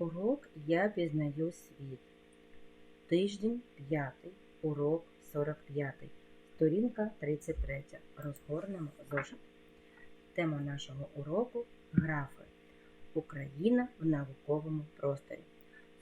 Урок Я пізнаю світ. Тиждень 5, урок 45, сторінка 33. Розгорнемо зошит. Тема нашого уроку графи. Україна в науковому просторі.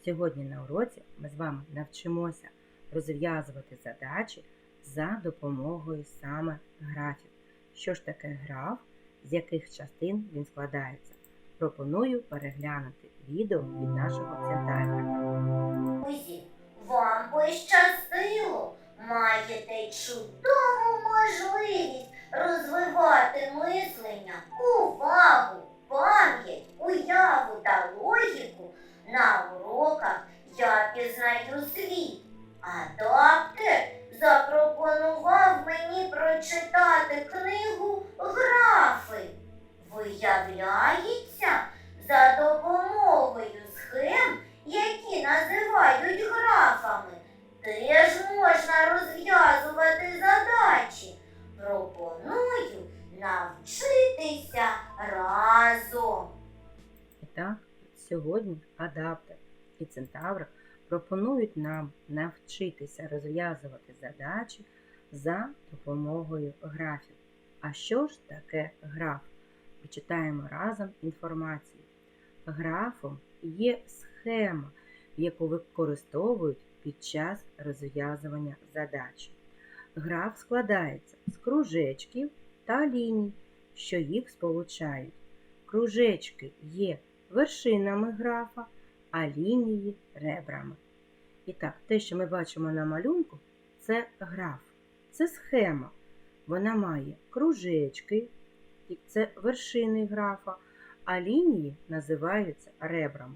Сьогодні на уроці ми з вами навчимося розв'язувати задачі за допомогою саме графів. Що ж таке граф, з яких частин він складається? Пропоную переглянути відео від нашого центральника. Друзі, вам пощастило. Маєте чудову можливість розвивати мислення, увагу, пам'ять, уяву І так, сьогодні адаптер і центавр пропонують нам навчитися розв'язувати задачі за допомогою графів. А що ж таке граф? Почитаємо разом інформацію. Графом є схема, яку використовують під час розв'язування задачі. Граф складається з кружечків та ліній, що їх сполучають. Кружечки є вершинами графа, а лінії ребрами. І так, те, що ми бачимо на малюнку, це граф, це схема. Вона має кружечки, це вершини графа, а лінії називаються ребрами.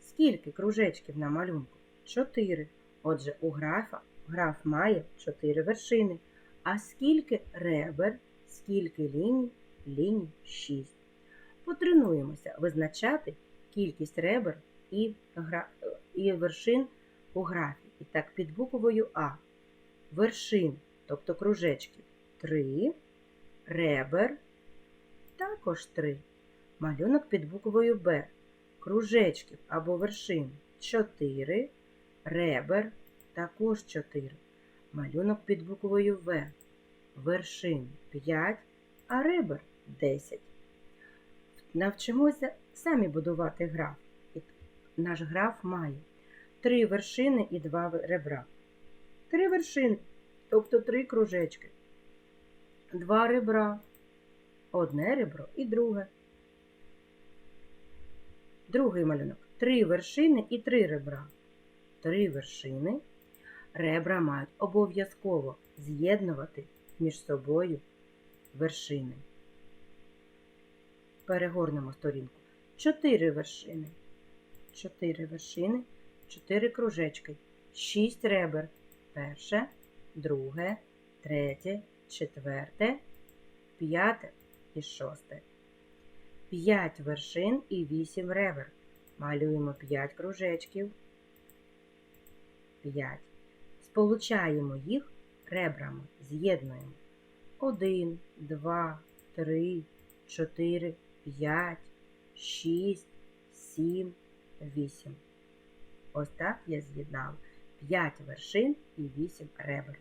Скільки кружечків на малюнку? Чотири. Отже, у графа граф має чотири вершини. А скільки ребер, скільки ліній? Ліній шість. Потренуємося визначати кількість ребер і, гра... і вершин у графі. І так, під буквою А. Вершин, тобто кружечків, три, ребер, також три. Малюнок під буквою Б. Кружечків або вершин 4, ребер також 4. Малюнок під буквою В. Вершин 5, а ребер 10. Навчимося самі будувати граф. Наш граф має 3 вершини і 2 ребра. 3 вершини, тобто 3 кружечки. 2 ребра, одне ребро і друге. Другий малюнок. Три вершини і три ребра. Три вершини. Ребра мають обов'язково з'єднувати між собою вершини. Перегорнемо сторінку. Чотири вершини. Чотири вершини, чотири кружечки. Шість ребер. Перше, друге, третє, четверте, п'яте і шосте. 5 вершин і 8 ребер. Малюємо 5 кружечків. 5. Сполучаємо їх ребрами. З'єднуємо. 1, 2, 3, 4, 5, 6, 7, 8. Ось так я з'єднала 5 вершин і 8 ребер.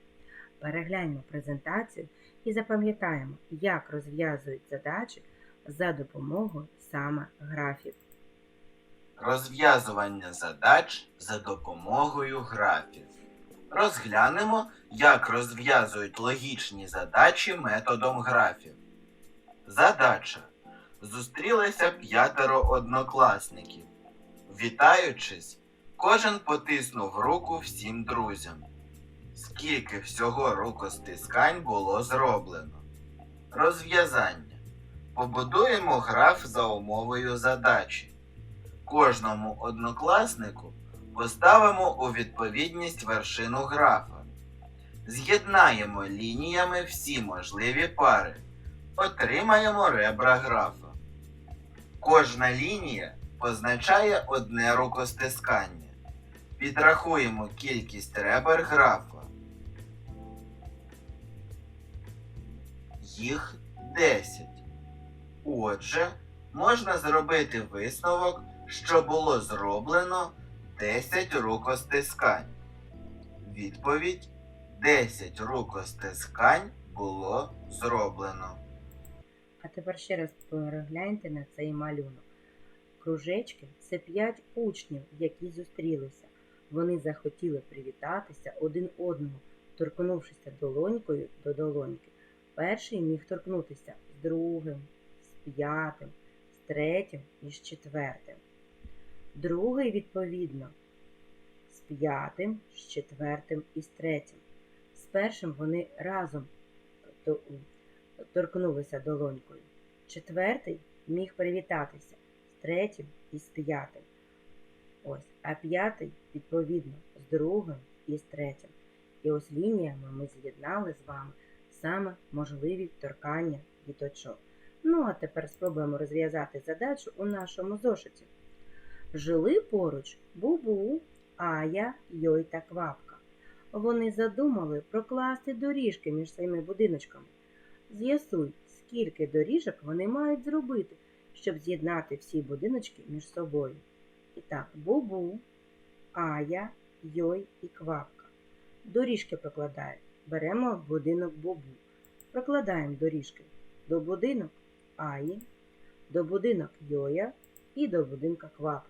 Перегляньмо презентацію і запам'ятаємо, як розв'язують задачі за допомогою саме графів. Розв'язування задач за допомогою графів. Розглянемо, як розв'язують логічні задачі методом графів. Задача. Зустрілися п'ятеро однокласників. Вітаючись, кожен потиснув руку всім друзям. Скільки всього рукостискань було зроблено? Розв'язання. Побудуємо граф за умовою задачі. Кожному однокласнику поставимо у відповідність вершину графа. З'єднаємо лініями всі можливі пари. Отримаємо ребра графа. Кожна лінія позначає одне рукостискання. Підрахуємо кількість ребер графа. Їх 10. Отже, можна зробити висновок, що було зроблено 10 рукостискань. Відповідь 10 рукостискань було зроблено. А тепер ще раз перегляньте на цей малюнок. Кружечки це п'ять учнів, які зустрілися. Вони захотіли привітатися один одному, торкнувшися долонькою до долоньки. Перший міг торкнутися з другим, з п'ятим, з третім і з четвертим. Другий, відповідно, з п'ятим, з четвертим і з третім. З першим вони разом торкнулися долонькою. Четвертий міг привітатися з третім і з п'ятим. Ось, а п'ятий, відповідно, з другим і з третім. І ось лініями ми з'єднали з вами саме можливі торкання діточок. Ну, а тепер спробуємо розв'язати задачу у нашому зошиті. Жили поруч Бубу, Ая, Йой та Квапка. Вони задумали прокласти доріжки між своїми будиночками. З'ясуй, скільки доріжок вони мають зробити, щоб з'єднати всі будиночки між собою. І так, Бубу, Ая, Йой і Квапка. Доріжки прокладають. Беремо будинок Бубу. Прокладаємо доріжки до будинок Аї, до будинок Йоя і до будинка Квапки.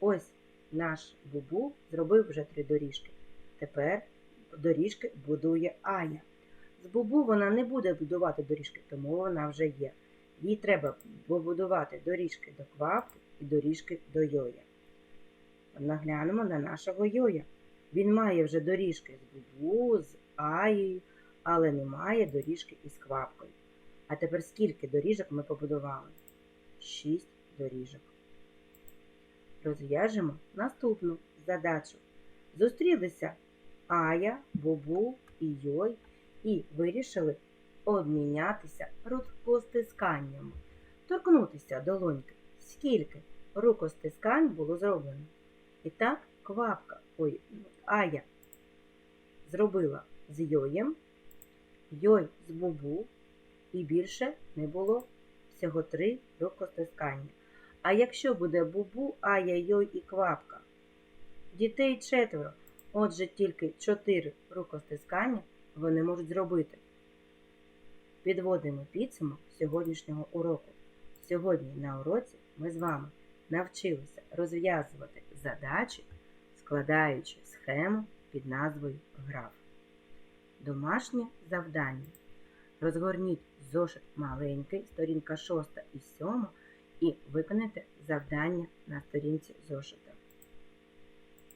Ось наш Бубу зробив вже три доріжки. Тепер доріжки будує Ая. З Бубу вона не буде будувати доріжки, тому вона вже є. Їй треба побудувати доріжки до квапки і доріжки до йоя. Наглянемо на нашого йоя. Він має вже доріжки з Бубу, з Аєю, але не має доріжки із квапкою. А тепер скільки доріжок ми побудували? Шість доріжок. Розв'яжемо наступну задачу. Зустрілися Ая, Бубу і Йой і вирішили обмінятися рукостисканнями, торкнутися долоньки. Скільки рукостискань було зроблено? І так квапка, ой, Ая зробила з Йоєм, Йой з Бубу, і більше не було всього три рукостискання. А якщо буде Бубу, Ая, Йой і квапка? Дітей четверо, отже тільки чотири рукостискання вони можуть зробити. Підводимо підсумок сьогоднішнього уроку. Сьогодні на уроці ми з вами навчилися розв'язувати задачі, складаючи схему під назвою граф. Домашнє завдання. Розгорніть зошит маленький, сторінка 6 і 7, і виконайте завдання на сторінці зошита.